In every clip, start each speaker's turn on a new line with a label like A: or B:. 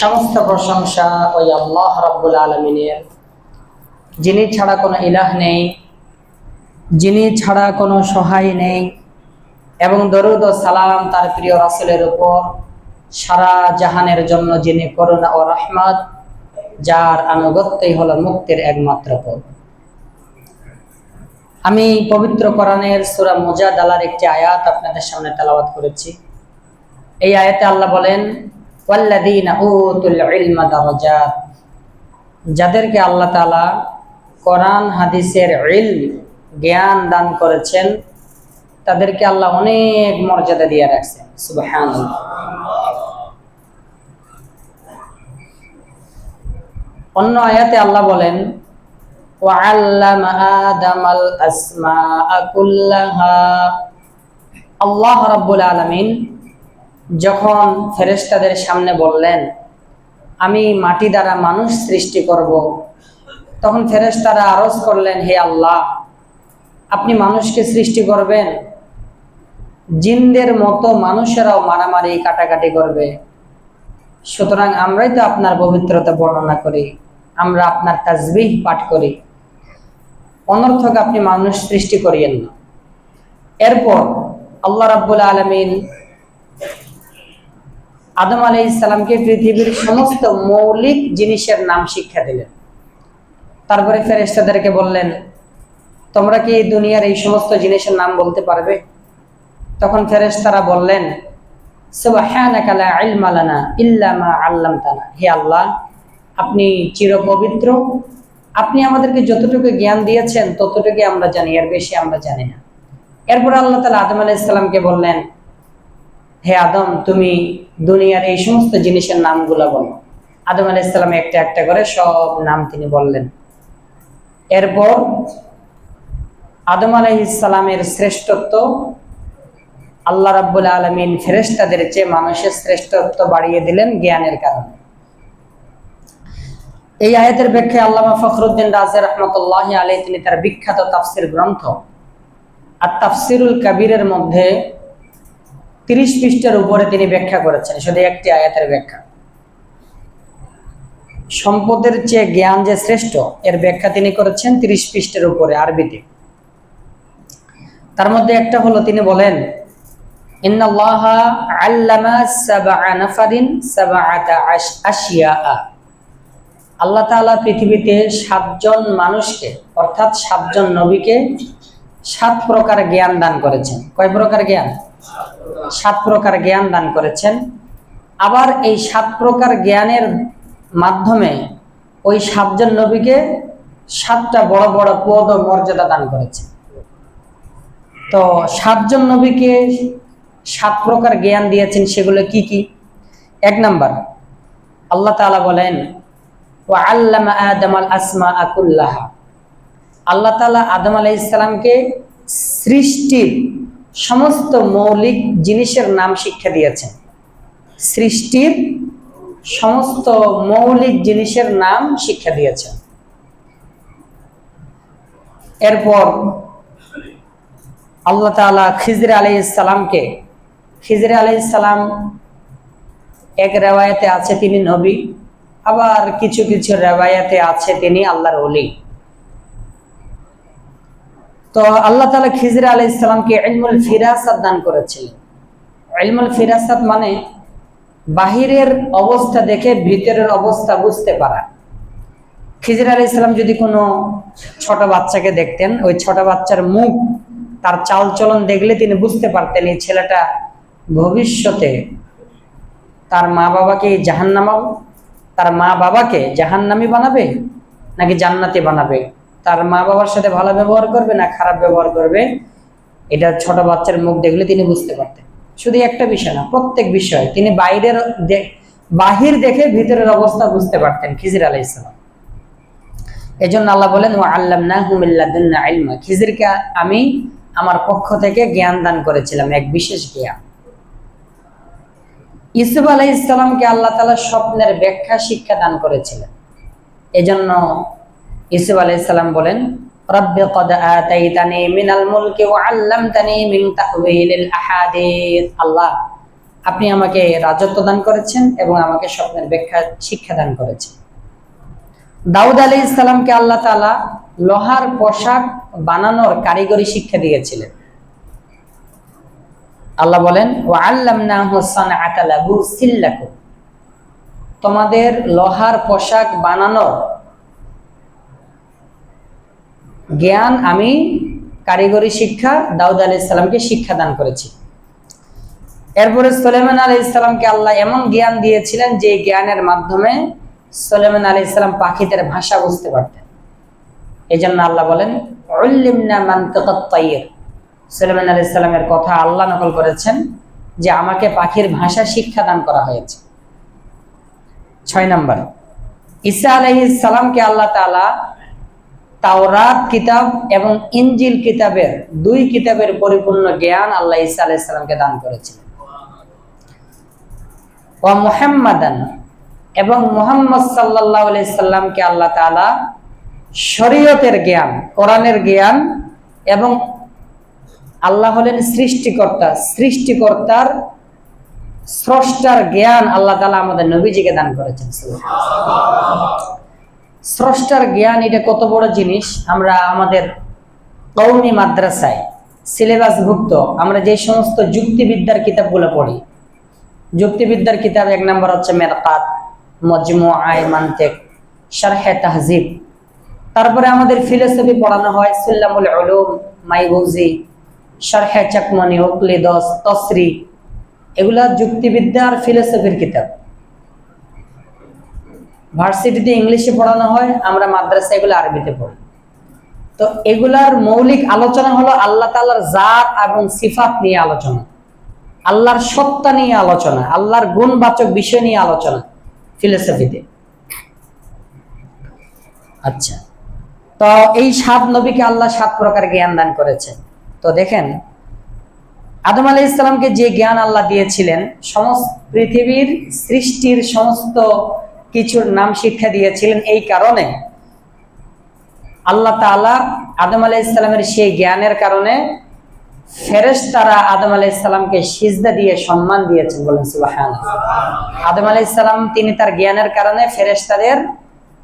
A: সমস্ত প্রশংসা ওই আল্লাহ রাব্বুল আলমিনের। যিনি ছাড়া কোনো ইলাহ নেই, যিনি ছাড়া কোনো সহায় নেই, এবং দরুদ ও সালাম তার প্রিয় রাসুলের উপর সারা জাহানের জন্য যিনি করুণা ও রহমত, যার আনুগত্যই হলো মুক্তির একমাত্র পথ। আমি পবিত্র কোরআনের সুরা মুজাদালার একটি আয়াত আপনাদের সামনে তেলাওয়াত করেছি। এই আয়াতে আল্লাহ বলেন দারাজাত। যাদেরকে আল্লাহ তালা কোরআন, হাদিসের ইলম, জ্ঞান দান করেছেন, তাদেরকে আল্লাহ অনেক মর্যাদা দিয়ে রাখছেন। সুবহান অন্য আয়াতে আল্লাহ বলেন আল্লাহ রাব্বুল আলামিন যখন ফেরেশতাদের সামনে বললেন, আমি মাটি দ্বারা মানুষ সৃষ্টি করব তখন ফেরেশতারা আরজ করলেন, হে আল্লাহ, আপনি মানুষকে সৃষ্টি করবেন। জিনদের মতো মানুষেরাও মারামারি, কাটাকাটি করবে। সুতরাং আমরাই তো আপনার পবিত্রতা বর্ণনা করি, আমরা আপনার তাজবিহ পাঠ করি। অনর্থক আপনি মানুষ সৃষ্টি করিয়েন না। এরপর আল্লাহ রাব্বুল আলমিন আদম আলাই ইসলামকে পৃথিবীর সমস্ত মৌলিক জিনিসের নাম শিক্ষা দিলেন। তারপরে ফেরেস্তাদেরকে বললেন, তোমরা কি দুনিয়ার এই সমস্ত জিনিসের নাম বলতে পারবে? তখন ফেরেশতারা বললেন হে আল্লাহ, আপনি চিরপবিত্র। আপনি আমাদেরকে যতটুকু জ্ঞান দিয়েছেন ততটুকু আমরা জানি, এর বেশি আমরা জানি না। এরপর আল্লাহ তালা আদম আলাহ ইসলামকে বললেন হে আদম, তুমি দুনিয়ার এই সমস্ত জিনিসের নামগুলো বলো। আদম আলাহ ইসলাম একটা একটা করে সব নাম তিনি বললেন। এরপর আদম আলাহ ইসলামের শ্রেষ্ঠত্ব, আল্লাহ রাব্বুল আলমিন ফেরেস্তাদের চেয়ে মানুষের শ্রেষ্ঠত্ব বাড়িয়ে দিলেন জ্ঞানের কারণে। এই আয়াতের ব্যাখ্যায় আল্লামা ফখরুদ্দিন রাজে রহমতুল্লাহ আলী তিনি তার বিখ্যাত তাফসির গ্রন্থ আর তাফসিরুল কাবিরের মধ্যে তিরিশ পৃষ্ঠের উপরে তিনি ব্যাখ্যা করেছেন, শুধু একটি আয়াতের ব্যাখ্যা। সম্পদের চেয়ে জ্ঞান যে শ্রেষ্ঠ, এর ব্যাখ্যা তিনি করেছেন তিরিশ পৃষ্ঠের উপরে, আরবিতে। তার মধ্যে একটা হলো, তিনি বলেন আল্লাহ তাআলা পৃথিবীতে সাতজন মানুষকে, অর্থাৎ সাতজন নবীকে সাত প্রকার জ্ঞান দান করেছেন। কয় প্রকার জ্ঞান? সাত প্রকার জ্ঞান দান করেছেন। আবার এই সাত প্রকার জ্ঞানের মাধ্যমে ওই সাতজন নবীকে সাতটা বড় বড় পদ ও মর্যাদা দান করেছেন। তো সাতজন নবীকে সাত প্রকার জ্ঞান দিয়েছেন, সেগুলো কি কি? এক নাম্বার, আল্লাহ তাআলা বলেন, ওয়া আল্লামা আদম আল আসমা আকুল্লাহা আল্লাহ তাআলা আদম আলাইহিস সালামকে সৃষ্টির সমস্ত মৌলিক জিনিসের নাম শিক্ষা দিয়েছেন। সৃষ্টির সমস্ত মৌলিক জিনিসের নাম শিক্ষা দিয়েছেন। এরপর আল্লাহ তালা খিজর আলি ইসালামকে খিজর আলি ইসালাম এক রেওয়ায়তে আছে তিনি নবী, আবার কিছু কিছু রেওয়ায়তে আছে তিনি আল্লাহর অলি তো আল্লাহ তালা খিজর আলি ইসলামকে ইলমুল ফিরাসাত দান করেছিলেন। ইলমুল ফিরাসাত মানে বাহিরের অবস্থা দেখে ভিতরের অবস্থা বুঝতে পারা। খিজির আলি ইসলাম যদি কোনো ছোট বাচ্চাকে দেখতেন, ওই ছোট বাচ্চার মুখ, তার চালচলন দেখলে তিনি বুঝতে পারতেন এই ছেলেটা ভবিষ্যতে তার মা বাবাকে জাহান্নামা তার মা বাবাকে জাহান্নামি বানাবে নাকি জান্নাতি বানাবে? তার মা বাবার সাথে ভালো ব্যবহার করবে না খারাপ ব্যবহার করবে, এটা ছোট বাচ্চার মুখ দেখলে তিনি বুঝতে পারতেন। শুধু একটা বিষয় না, প্রত্যেক বিষয় তিনি বাইরের বাহির দেখে ভিতরের অবস্থা বুঝতে পারতেন, খিজির আলাই ইসলাম এই জন্য আল্লাহ বলেন ও হুমিল্লাদুল্লাহ আলমা খিজিরকে আমি আমার পক্ষ থেকে জ্ঞান দান করেছিলাম, এক বিশেষ জ্ঞান। ইসুফ আলাই ইসলামকে আল্লাহ তালা স্বপ্নের ব্যাখ্যা শিক্ষা দান করেছিলেন। এজন্য ইসুফ আলাই ইসলাম বলেন আপনি আমাকে রাজত্ব দান করেছেন এবং আমাকে স্বপ্নের ব্যাখ্যা শিক্ষা দান করেছেন। দাউদ আলী ইসলামকে আল্লাহ তালা লোহার পোশাক বানানোর কারিগরি শিক্ষা দিয়েছিলেন। আল্লাহ বলেন ও আল্লাম না হোসান আতালাবু সিল্লাকু তোমাদের লোহার পোশাক বানানোর জ্ঞান আমি কারিগরি শিক্ষা দাউদ আলী ইসলামকে শিক্ষা দান করেছি। এরপরে সোলেমান আলী ইসলামকে আল্লাহ এমন জ্ঞান দিয়েছিলেন যে জ্ঞানের মাধ্যমে সোলেমান আলী ইসলাম পাখিদের ভাষা বুঝতে পারতেন। এই জন্য আল্লাহ বলেন সুলেমান আলী ইসলামের কথা আল্লাহ নকল করেছেন যে আমাকে পাখির ভাষা শিক্ষা দান করা হয়েছে। ছয় নম্বর, ঈসা আলহ সালামকে আল্লাহ তালা তাওরাত কিতাব এবং ইঞ্জিল কিতাবের দুই কিতাবের পরিপূর্ণ জ্ঞান আল্লাহ ঈসা আলাহ সালামকে দান করেছিলেন। ও মুহাম্মাদান এবং মুহাম্মদ সাল্লাহ সাল্লামকে আল্লাহ তালা শরীয়তের জ্ঞান, কোরআনের জ্ঞান এবং আল্লাহ হলেন সৃষ্টিকর্তা, সৃষ্টিকর্তার স্রষ্টার জ্ঞান আল্লাহ তালা আমাদের নবীজিকে দান করেছেন। স্রষ্টার জ্ঞান এটা কত বড় জিনিস? আমরা আমাদের কৌমি মাদ্রাসায় সিলেবাসভুক্ত আমরা যে সমস্ত যুক্তিবিদ্যার কিতাবগুলো পড়ি। যুক্তিবিদ্যার কিতাব এক নম্বর হচ্ছে মেরকাত মজমু আয় মান্তেক, শারহে তাহজিব। তারপরে আমাদের ফিলোসফি পড়ানো হয় সুল্লামুল উলুম মাইবুজি শারহে চাকমনি উকলিদস তসরি। এগুলা যুক্তিবিদ্যা আর ফিলোসফির কিতাব। ভার্সিটিতে ইংলিশে পড়ানো হয়, আমরা মাদ্রাসা এগুলো আরবিতে পড়ি। তো এগুলার মৌলিক আলোচনা হলো আল্লাহ তাল্লার জাত এবং সিফাত নিয়ে আলোচনা। আল্লাহর সত্তা নিয়ে আলোচনা, আল্লাহর গুণবাচক বিষয় নিয়ে আলোচনা ফিলোসফিতে। আচ্ছা তো এই সাত নবীকে আল্লাহ সাত প্রকার জ্ঞান দান করেছে তো দেখেন, আদম আলাহ ইসলামকে যে জ্ঞান আল্লাহ দিয়েছিলেন, সমস্ত পৃথিবীর সৃষ্টির সমস্ত কিছুর নাম শিক্ষা দিয়েছিলেন এই কারণে। আল্লাহ তালা আদম আলাহ ইসলামের সেই জ্ঞানের কারণে ফেরেস তারা আদম আলাহ ইসলামকে সিজদা দিয়ে সম্মান দিয়েছেন বলেন সুবাহান আদম আলাহ ইসলাম তিনি তার জ্ঞানের কারণে ফেরেস্তাদের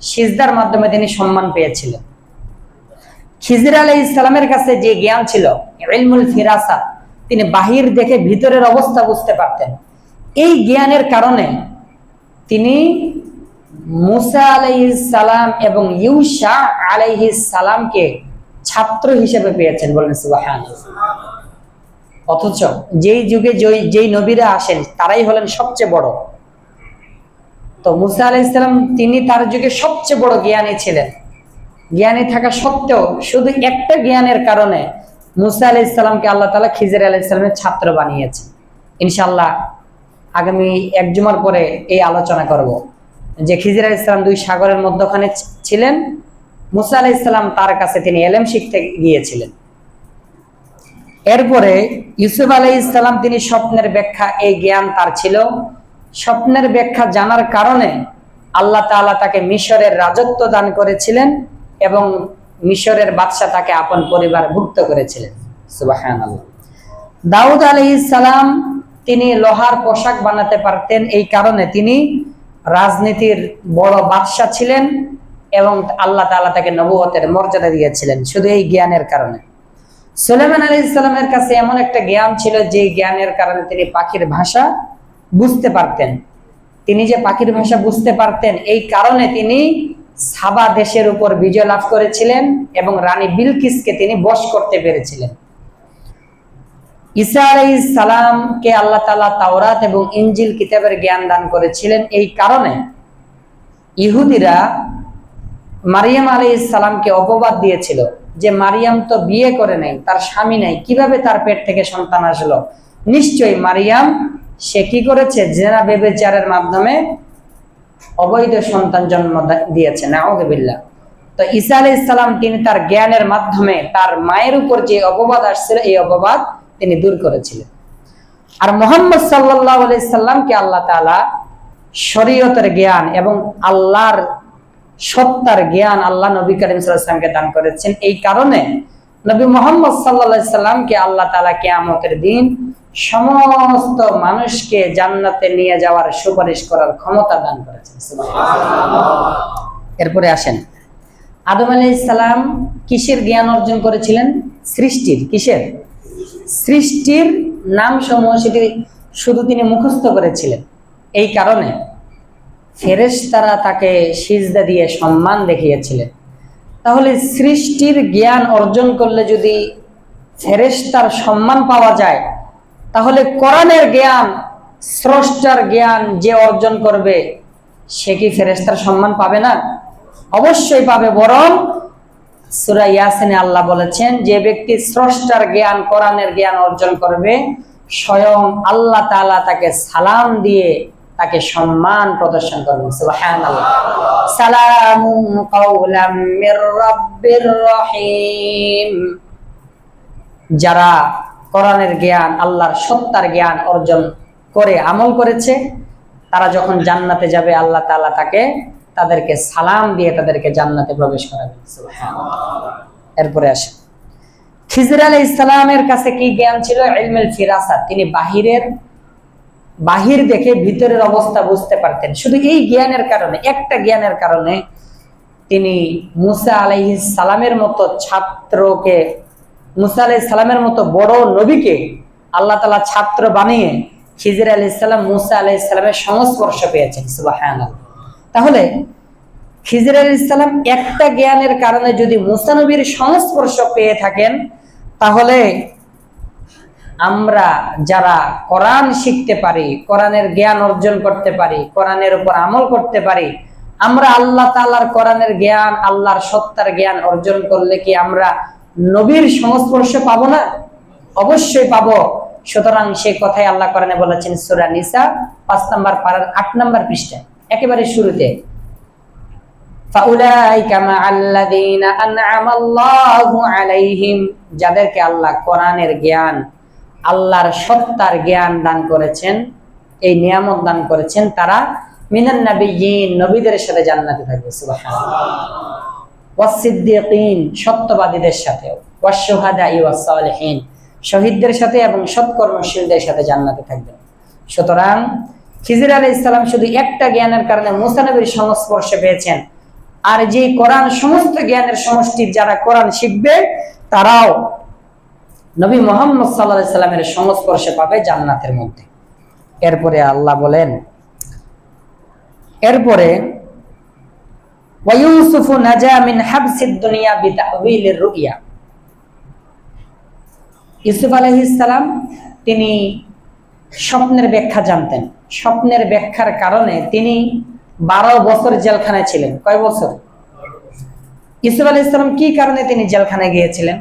A: সিজদার মাধ্যমে তিনি সম্মান পেয়েছিলেন। খিজির আলাহ ইসলামের কাছে যে জ্ঞান ছিল, ইলমুল ফিরাসা, তিনি বাহির দেখে ভিতরের অবস্থা বুঝতে পারতেন। এই জ্ঞানের কারণে তিনি মুসা সালাম এবং ইউসা সালামকে ছাত্র হিসেবে পেয়েছেন বলেন সুবাহান অথচ যেই যুগে যেই নবীরা আসেন, তারাই হলেন সবচেয়ে বড়। তো মুসা আলাহ ইসলাম তিনি তার যুগে সবচেয়ে বড় জ্ঞানী ছিলেন। জ্ঞানী থাকা সত্ত্বেও শুধু একটা জ্ঞানের কারণে মুসা আলাহ ইসলামকে আল্লাহ তালা খিজির আলাহ ইসলামের ছাত্র বানিয়েছেন। ইনশাল্লাহ আগামী এক জুমার পরে এই আলোচনা করব। যে খিজির আলাহ ইসলাম দুই সাগরের মধ্যখানে ছিলেন, মুসা আলাহ ইসলাম তার কাছে তিনি এলেম শিখতে গিয়েছিলেন। এরপরে ইউসুফ আলাই ইসলাম তিনি স্বপ্নের ব্যাখ্যা এই জ্ঞান তার ছিল। স্বপ্নের ব্যাখ্যা জানার কারণে আল্লাহ তালা তাকে মিশরের রাজত্ব দান করেছিলেন এবং মিশরের বাদশাহ তাকে আপন পরিবার ভুক্ত করেছিলেন। সুবাহান দাউদ আলি ইসালাম তিনি লোহার পোশাক বানাতে পারতেন, এই কারণে তিনি রাজনীতির বড় বাদশাহ ছিলেন এবং আল্লাহ তালা তাকে নবুয়তের মর্যাদা দিয়েছিলেন, শুধু এই জ্ঞানের কারণে। সুলেমান আলী ইসলামের কাছে এমন একটা জ্ঞান ছিল যে জ্ঞানের কারণে তিনি পাখির ভাষা বুঝতে পারতেন। তিনি যে পাখির ভাষা বুঝতে পারতেন, এই কারণে তিনি সাবা দেশের উপর বিজয় লাভ করেছিলেন এবং রানী বিলকিসকে তিনি বশ করতে পেরেছিলেন। ঈসা আলাই সালামকে আল্লাহ তালা তাওরাত এবং ইঞ্জিল কিতাবের জ্ঞান দান করেছিলেন এই কারণে ইহুদিরা মারিয়াম আলী সালামকে অপবাদ দিয়েছিল যে মারিয়াম তো বিয়ে করে তার স্বামী কীভাবে তার পেট থেকে সন্তান আসলো? নিশ্চয়ই মারিয়াম, সে কি করেছে? জেনা বেবেচারের মাধ্যমে অবৈধ সন্তান জন্ম দিয়েছে তো তিনি তার জ্ঞানের মাধ্যমে তার মায়ের উপর যে অপবাদ আসছিল, এই অপবাদ তিনি দূর করেছিলেন। আর মোহাম্মদ সাল্লাহ সাল্লামকে আল্লাহ তালা শরীয়তের জ্ঞান এবং আল্লাহর সত্তার জ্ঞান আল্লাহ নবী করিম সাল্লামকে দান করেছেন। এই কারণে নবী মোহাম্মদ সাল্লা সাল্লামকে আল্লাহ তালা কেয়ামতের দিন সমস্ত মানুষকে জান্নাতে নিয়ে যাওয়ার সুপারিশ করার ক্ষমতা দান করেছেন। এরপরে আসেন। আদম আলাইহিস সালাম কিসের জ্ঞান অর্জন করেছিলেন? সৃষ্টির। কিসের? সৃষ্টির নাম সমূহ সেটি শুধু তিনি মুখস্থ করেছিলেন। এই কারণে ফেরেশতারা তাকে সিজদা দিয়ে সম্মান দেখিয়েছিলেন। তাহলে সৃষ্টির জ্ঞান অর্জন করলে যদি ফেরেশতার সম্মান পাওয়া যায়, তাহলে কোরআনের জ্ঞান, স্রষ্টার জ্ঞান যে অর্জন করবে, সে কি ফেরেশতার সম্মান পাবে না? অবশ্যই পাবে, বরং সূরা ইয়াসিনে আল্লাহ বলেছেন, যে ব্যক্তি স্রষ্টার জ্ঞান, কোরআনের জ্ঞান অর্জন করবে, স্বয়ং আল্লাহ তাআলা তাকে সালাম দিয়ে তাকে সম্মান প্রদর্শন করবেন সুবহানাল্লাহ। সালামুন কাওলাম মির রাব্বির রহিম। যারা কোরআনের জ্ঞান, আল্লাহর সত্তার জ্ঞান অর্জন করে আমল করেছে, তারা যখন জান্নাতে যাবে, আল্লাহ তাআলা তাকে তাদেরকে সালাম দিয়ে তাদেরকে জান্নাতে প্রবেশ করাবেন এরপরে আসে। খিজর আলাইহিস সালামের কাছে কি জ্ঞান ছিল? ইলমুল ফিরাসা তিনি বাহিরের, বাহির দেখে ভিতরের অবস্থা বুঝতে পারতেন। শুধু এই জ্ঞানের কারণে, একটা জ্ঞানের কারণে তিনি মুসা আলাইহিস সালামের মতো ছাত্রকে, মুসা আলাইহিস সালামের মতো বড় নবীকে আল্লাহ তাআলা ছাত্র বানিয়ে খিজির আলাইহিস সালাম মুসা আলাইহিস সালামের সংস্পর্শ পেয়েছেন। সুবহানাল্লাহ। তাহলে খিজির আলাইহিস সালাম একটা জ্ঞানের কারণে যদি মুসা সংস্পর্শ পেয়ে থাকেন, তাহলে আমরা যারা কোরআন শিখতে পারি, কোরআনের জ্ঞান অর্জন করতে পারি, কোরআনের উপর আমল করতে পারি, আমরা আল্লাহ তাআলার কোরআনের জ্ঞান, আল্লাহর সত্তার জ্ঞান অর্জন করলে কি আমরা নবীর সংস্পর্শ পাবো না? অবশ্যই পাবো। সুতরাং সেই কথাই আল্লাহ কোরআনে বলেছেন, সূরা নিসা, পাঁচ নাম্বার পারার আট নাম্বার পৃষ্ঠায়। একেবারে শুরুতে। যাদেরকে আল্লাহ কোরআনের জ্ঞান, আল্লাহর সত্তার জ্ঞান দান করেছেন, এই নিয়ামত দান করেছেন, তারা মিনান নবীদের সাথে জান্নাতে থাকবে সত্যবাদীদের সাথে ওয়াসশুহাদা ওয়াসসালিহিন, শহীদদের সাথে এবং সৎকর্মশীলদের সাথে জান্নাতে থাকবেন সুতরাং খিজির আলী ইসলাম শুধু একটা জ্ঞানের কারণে মুসানবীর সংস্পর্শে পেয়েছেন। আর যে কোরআন, সমস্ত জ্ঞানের সমষ্টি যারা কোরআন শিখবে, তারাও নবী মোহাম্মদ সাল্লা সাল্লামের সংস্পর্শে পাবে জান্নাতের মধ্যে। এরপরে আল্লাহ বলেন, এরপরে ইউসুফ আলহিসাল্লাম তিনি স্বপ্নের ব্যাখ্যা জানতেন। স্বপ্নের ব্যাখ্যার কারণে তিনি বারো বছর জেলখানায় ছিলেন। কয় বছর? ইউসুফ আলাইহিস সালাম কি কারণে তিনি জেলখানায় গিয়েছিলেন?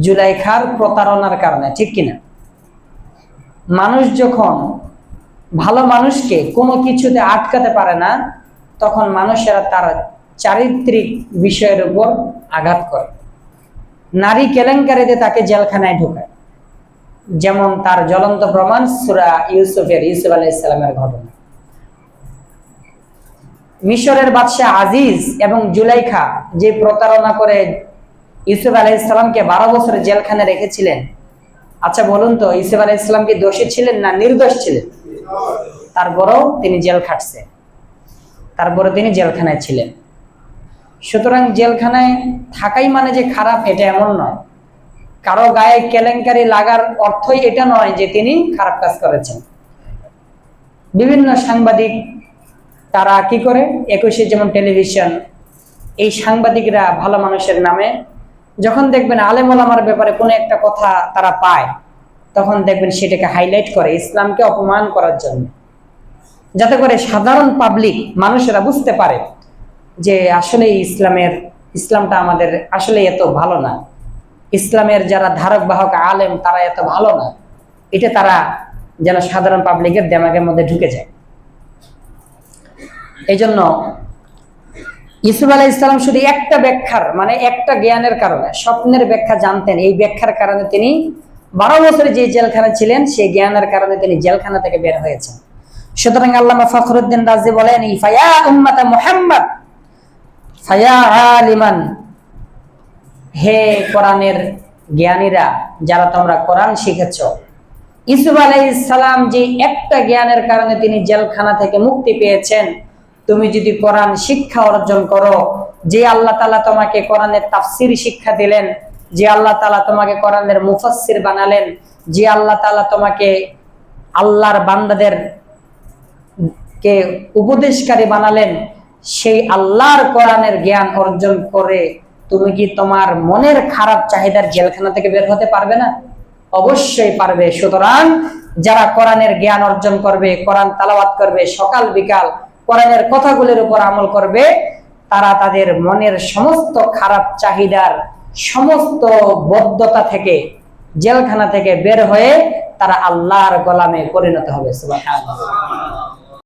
A: জুলাইখার প্রতারণার কারণে, ঠিক কিনা? মানুষ যখন ভালো মানুষকে কোনো কিছুতে আটকাতে পারে না, তখন মানুষেরা তার চারিত্রিক বিষয়ের উপর আঘাত করে। নারী কেলেঙ্কারিতে তাকে জেলখানায় ঢোকায়। যেমন তার জ্বলন্ত প্রমাণ সুরা ইউসুফের ইউসুফ আলাহ ইসলামের ঘটনা। মিশরের বাদশাহ আজিজ এবং জুলাইখা যে প্রতারণা করে ইউসুফ আলাহ ইসলামকে বারো বছর জেলখানে রেখেছিলেন আচ্ছা বলুন তো, ইউসুফ আলাহ ইসলাম কি দোষী ছিলেন না নির্দোষ ছিলেন? তারপরেও তিনি জেল খাটছে। তারপরে তিনি জেলখানায় ছিলেন। সুতরাং জেলখানায় থাকাই মানে যে খারাপ, এটা এমন নয়। কারও গায়ে কেলেঙ্কারি লাগার অর্থই এটা নয় যে তিনি খারাপ কাজ করেছেন। বিভিন্ন সাংবাদিক তারা কি করে? একুশে যেমন টেলিভিশন, এই সাংবাদিকরা ভালো মানুষের নামে যখন দেখবেন আলেম ওলামার ব্যাপারে কোনো একটা কথা তারা পায়, তখন দেখবেন সেটাকে হাইলাইট করে ইসলামকে অপমান করার জন্য। যাতে করে সাধারণ পাবলিক মানুষেরা বুঝতে পারে যে আসলে ইসলামের, ইসলামটা আমাদের আসলে এত ভালো না। ইসলামের যারা ধারক বাহক আলেম, তারা এত ভালো না। এটা তারা যেন সাধারণ পাবলিকের দেমাগের মধ্যে ঢুকে যায়। এই জন্য ইসুফ আলাহ ইসলাম শুধু একটা ব্যাখ্যার মানে একটা জ্ঞানের কারণে, স্বপ্নের ব্যাখ্যা জানতেন। এই ব্যাখ্যার কারণে তিনি বারো বছরে যে জেলখানা ছিলেন, সেই জ্ঞানের কারণে তিনি জেলখানা থেকে বের হয়েছেন। সুতরাং আল্লামা ফখরুদ্দিন রাজি বলেন ফায়া উম্মাতা মুহাম্মদ ফায়া আলিমান হে কোরআনের জ্ঞানীরা, যারা তোমরা কোরআন শিখেছ, ইসুফ আলাইসালাম যে একটা জ্ঞানের কারণে তিনি জেলখানা থেকে মুক্তি পেয়েছেন, তুমি যদি কোরআন শিক্ষা অর্জন করো, যে আল্লাহ তালা তোমাকে কোরআনের তাফসির শিক্ষা দিলেন, যে আল্লাহ তালা তোমাকে কোরআনের মুফাসসির বানালেন, যে আল্লাহ তালা তোমাকে আল্লাহর বান্দাদের কে উপদেশকারী বানালেন, সেই আল্লাহর কোরআনের জ্ঞান অর্জন করে তুমি কি তোমার মনের খারাপ চাহিদার জেলখানা থেকে বের হতে পারবে না? অবশ্যই পারবে। সুতরাং যারা কোরআনের জ্ঞান অর্জন করবে, কোরআন তালাওয়াত করবে, সকাল, বিকাল কোরআনের কথাগুলির উপর আমল করবে, তারা তাদের মনের সমস্ত খারাপ চাহিদার সমস্ত বদ্ধতা থেকে, জেলখানা থেকে বের হয়ে তারা আল্লাহর গোলামে পরিণত হবে। সুবহানাল্লাহ।